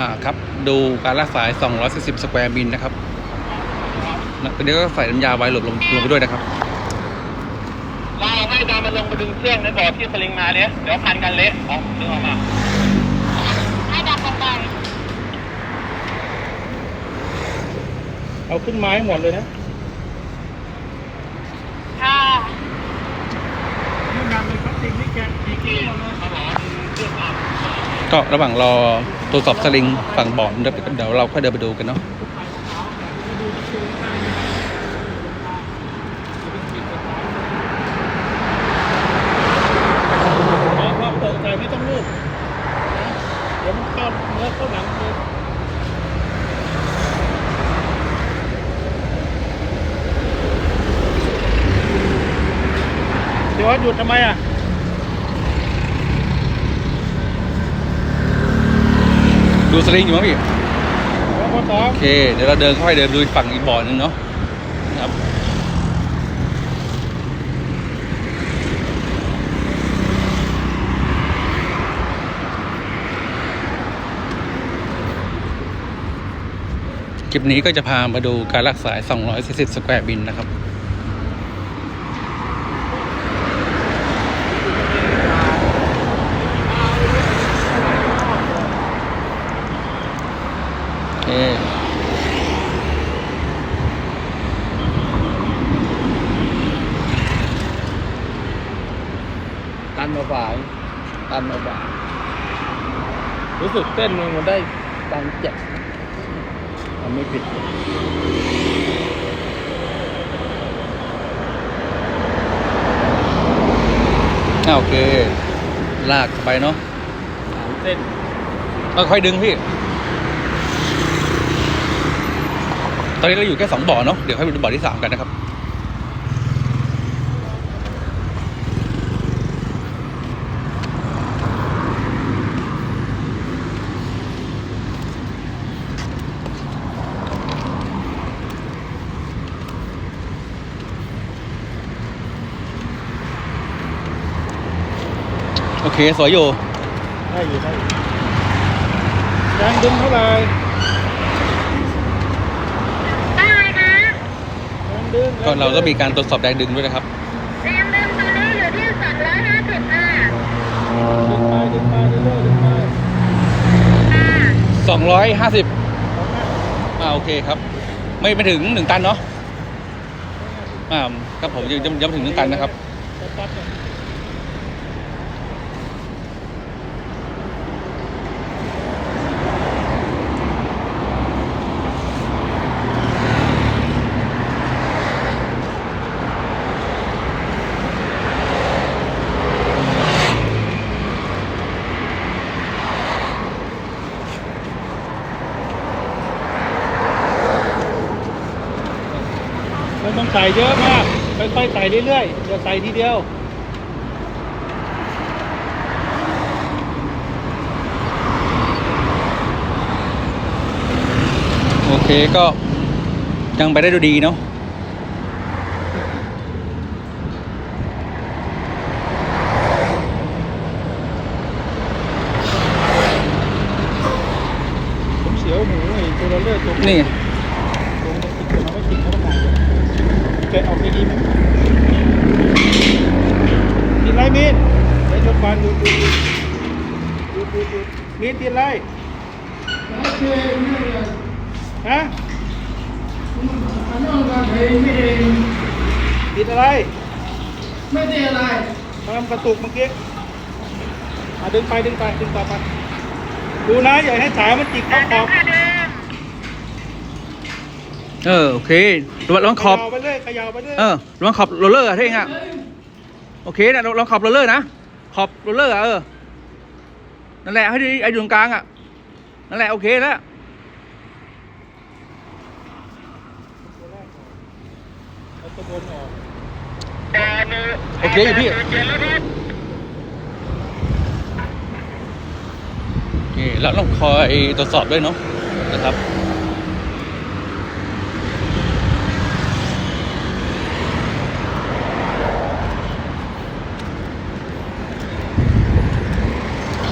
อ่าครับ ดูการลากสาย 240 สแควร์มิลนะครับนะตอนนี้ก็ใส่น้ำยาไว้หลบลงลงไปด้วยนะครับเราให้ดามันลงมาดึงเชือกในบ่อที่สลิงมาเนี่ยเดี๋ยวพันกันเละออกดึงออกมาให้ดำลงไปเอาขึ้นไม้หมดเลยนะค่ะนี่นำเป็นพลาสติกนี่แกะอีกทีหมดเลยครับผมเชือกอะก็ระหว่างรอ ตรวจสอบสลิงฝั่งบ่อเดี๋ยวเดี๋ยวเราค่อยเดินไปดูกันเนาะพอพอเปิดใจไม่ต้องลูบเดี๋ยวมันเข้าเนื้อข้าหนังเลยเดี๋ยวหยุดทำไมอะ ดูสลิงอยู่มั้งพี่พอสองโอเค เดี๋ยวเราเดินค่อยเดินไปดูฝั่งอีกบ่อหนึงเนาะนะครับคลิปนี้ก็จะพามาดูการรักษา 240 สแควร์บินนะครับ โอเค ตันมาฝ่าย ตันมาฝ่ายรู้สึกเส้นหนึงมันได้ตันเจ็ดทำไม่ผิดอ่าโอเค ลากไปเนาะสามเส้นค่อยๆดึงพี่ ตอนนี้เราอยู่แค่สองบ่อเนาะ เดี๋ยวค่อยไปดูบ่อที่สามกันนะครับ โอเคสวยอยู่ ได้อยู่ได้อยู่แรงดึงเท่าไหร่ได้ค่ะแรงดึงก็เราก็มีการตรวจสอบแรงดึงด้วยนะครับ แรงดึงตอนนี้อยู่ที่สองร้อยห้าสิบค่ะดึงไปดึงไปเรื่อยๆดึงไปค่ะสองร้อยห้าสิบสองห้าอ่าโอเคครับ ไม่ไม่ถึงหนึ่งตันเนาะอ่าครับผมยังยังยังไม่ถึงหนึ่งตันนะครับ ตัดๆเนี่ย ไม่ต้อง ใส่เยอะมากค่อยๆใส่เรื่อยๆอย่าใส่ทีเดียวโอเคก็ยังไปได้ดูดีเนาะผมเสียวหนูไอ้ตัวเลอร์ตัว นี่ ตัวมันติดตัวมันไม่ติดเขาต้องการแกะออกไปดีไหมติดไรมีนไอ้ชกบานดูดูดูดูดูดูมี นติดไรฮะติดอะไร ไม่ได้อะไรทำกระตุกเมื่อกี้อะดึงไปดึงไปดึงต่อไปดูนะอย่าให้สายมันจิกเข้าขอบค่ะดึงเออโอเคระวังระวังขอบเขย่าไปเรื่อยเขย่าไปเรื่อยเออระวังขอบโรลเลอร์อะถ้าอย่างเงี้ยโอเคนะระวังขอบโรลเลอร์นะขอบโรลเลอร์อะเออ นั่นแหละให้ดีไอ้อยู่ตรงกลางอะนั่นแหละโอเคแล้วโอเคอยู่พี่โอเคแล้วต้องคอยตรวจสอบด้วยเนาะนะครับ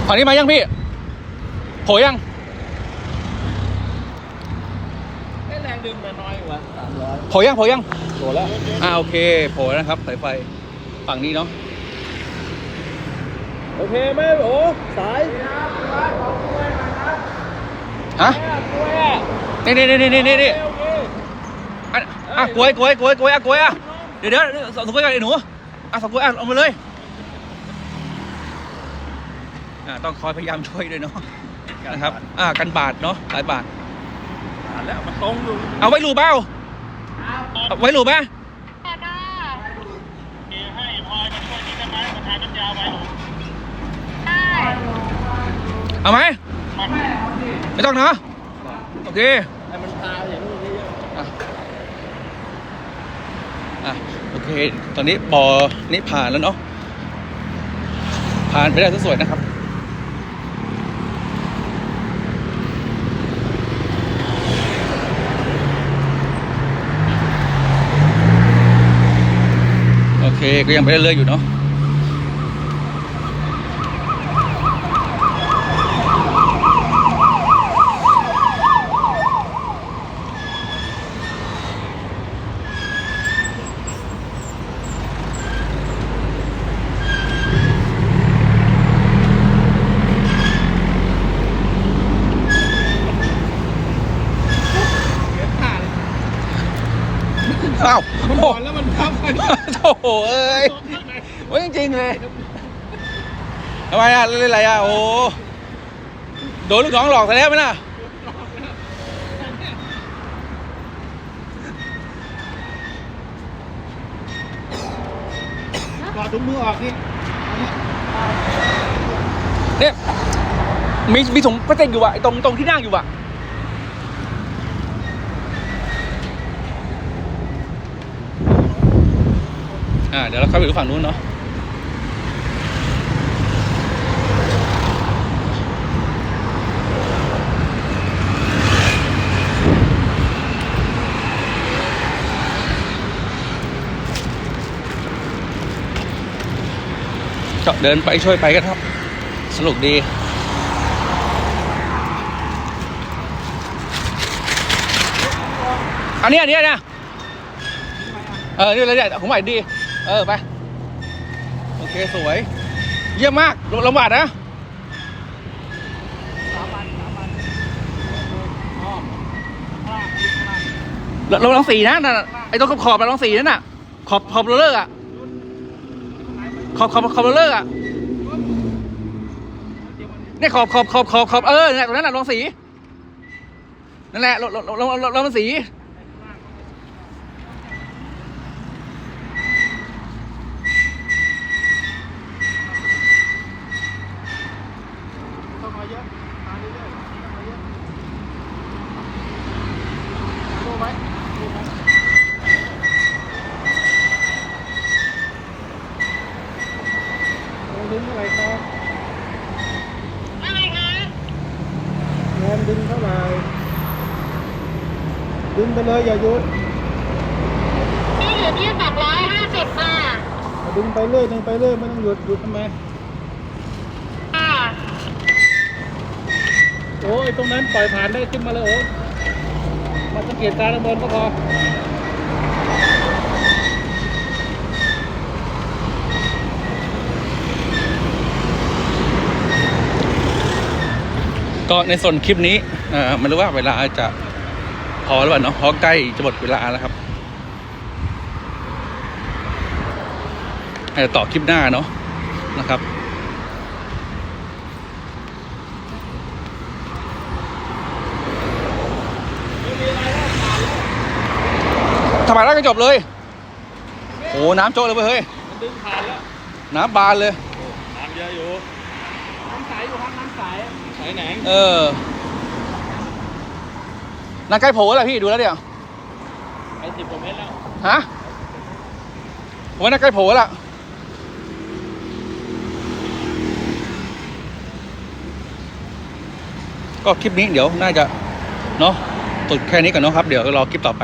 ฝั่งนี้มายังพี่โผล่ยังแรงดึงมันน้อยกว่รอโผล่ยังโผล่ยังโผล่แล้วอ่าโอเคโผล่แล้วครับสายไฟฝั่งนี้เนาะโอเคไหมโอ้สายฮะนี่นี่นี่นี่นี่นี่อะอะกล้วยกล้วยกล้วยกล้วยอะกล้วยอะเดี๋ยวเดี๋ยวสองกล้วยกันไอ้หนูอะสองกล้วยอะเอามาเลย อ่าต้องคอยพยายามช่วยด้วยเนาะนะครับอ่ากันบาดเนาะหลายบาทอ่านแล้วมันตรงอยู่เอาไว้รูเปล่าเอาไว้รูไหมค่ะได้ให้พลอยมาช่วยนี่ได้ไหมมาทานน้ำยาไว้ได้เอาไหมไม่ต้องเนาะโอเคให้มันพาอย่างนี้เยอะอะอะโอเค ตอนนี้บอนี่ผ่านแล้วเนาะผ่านไปได้สวยๆนะครับ โอเค ก็ยังไปเรื่อยๆอยู่เนาะ อ้าวมันโอ้บอลแล้วมันทับกันโถ่เอ้ยโอ้ยจริงๆเลยทำไมอะเล่นอะไรอะโอ้โดนลูกน้องหลอกซะแล้วไหมล่ะกอดถุงมือออกนี่เนี่ยมีมีถุงพลาสติกอยู่อะไอ้ตรงตรงที่นั่งอยู่อะ อ่าเดี๋ยวเราเข้าไปดูฝั่งนู้นเนาะเดินไปช่วยไปกันครับ สนุกดีอันนี้อันนี้นะเออนี่อะไรเนี่ยของใหม่ดี เออ ไป โอเค สวย เยี่ยมมากลงลงบาทนะลงลงลองสีนะนั่นน่ะไอ้ตรงขอบขอบๆอะลองสีนั่นน่ะ ขอบขอบโรลเลอร์อะ ขอบขอบขอบโรลเลอร์อะ เนี่ยขอบขอบขอบขอบขอบเออนั่นแหละตรงนั้นน่ะลองสี นั่นแหละลองลงลงลงลงสี ต้องมาเยอะมาเรื่อยๆต้องมาเยอะรู้ไหมรู้ไหมโอ้ดึงอะไรครับ อะไรคะ แรง ดึงเท่าไหร่ดึงไปเลยอย่าหยุดนี่อยู่ที่สองร้อยห้าสิบค่ะดึงไปเรื่อยดึงไปเรื่อยไม่ต้องหยุดหยุดทำไมค่ะโอ้ยตรงนั้นปล่อยผ่านได้ขึ้นมาเลยโอ้มาสังเกตการณ์ข้างบนก็พอ ก็ในส่วนคลิปนี้เอ่อไม่รู้ว่าเวลาจะพอหรือเปล่าเนาะเพราะใกล้จะหมดเวลาแล้วครับอาจจะต่อคลิปหน้าเนาะนะครับทำไมแล้วก็จบเลย โอ้น้ำโจ๊กเลยเว้ยเฮ้ยมันดึงผ่านแล้ว น้ำบานเลย น้ำเยอะอยู่ น้ำใสอยู่ครับน้ำใส ใสแหนงเออนาใกล้โผล่แล้วพี่ดูแล้วเดี๋ยวไปสิบกว่าเมตรแล้วฮะผมว่าน่าใกล้โผล่แล้วล่ะก็คลิปนี้เดี๋ยวน่าจะเนาะตุดแค่นี้ก่อนเนาะครับ เดี๋ยวรอคลิปต่อไป